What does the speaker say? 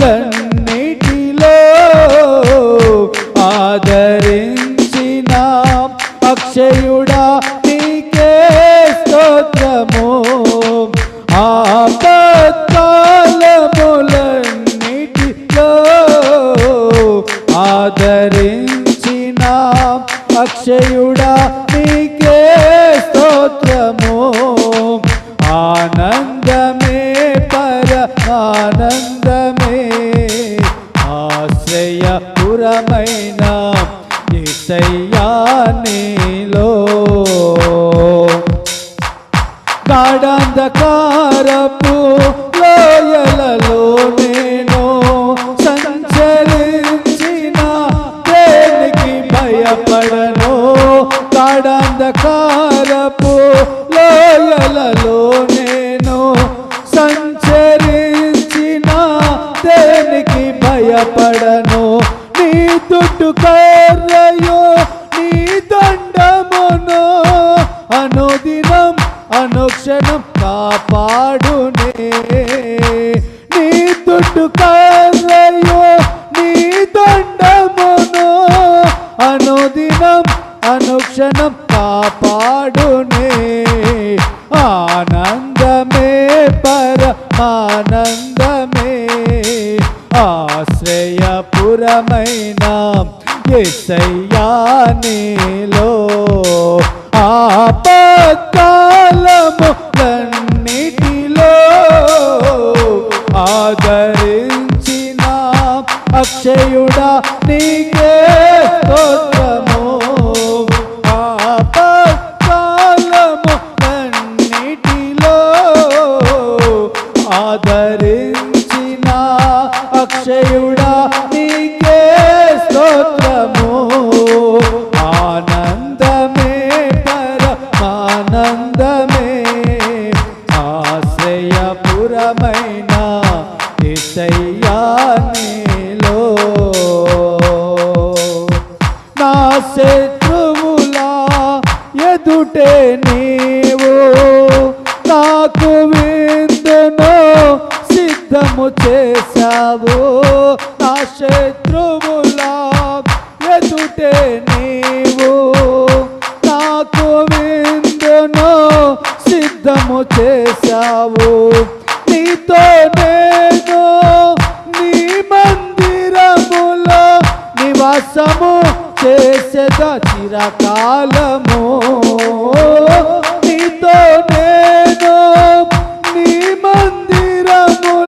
కన్నిటిలో ఆదరించిన అక్షయుడా నీకే స్తోత్రము. ఆపత్కాలములన్నిటిలో ఆదరించిన అక్షయుడా నీకే స్తోత్రము. ఆనందమే పర ఆనంద ఆశ్రయపురమైన ఏసయ్యా నీలో. గాఢంధకారపు లోయలలో నేను సంచరించిన దేనికి భయపడను గాఢంధకారపు భయపడను నీ తుట్టు కర్రయో నీ దండమును. అనుదినం అనుక్షణం కాపాడునే. నీ తుట్టు కర్రయో నీ దండమును. అనుదినం అనుక్షణం కాపాడునే. ఆనందమే పర ఆనందమే ఆశ్రయపురమైన ఎసయ్యా నీలో ఆపత్కాలము కన్నిటిలో ఆదరించిన. అక్షయుడా నీకే స్తోత్రము. అక్షయుడా నీకే స్తోత్రము. ఆనందమే పర ఆనందమే. ఆశ్రయపురమైన ఇసయ్యా నీలో. నా శత్రువులా ఎదుటే నీవు నాకు నా శత్రువులా ఎదుటే నీవు. నాకు విందును సిద్ధము చేశావు. నీతో నేను నీ మందిరములో నివాసము చేసేద చిరకాలము.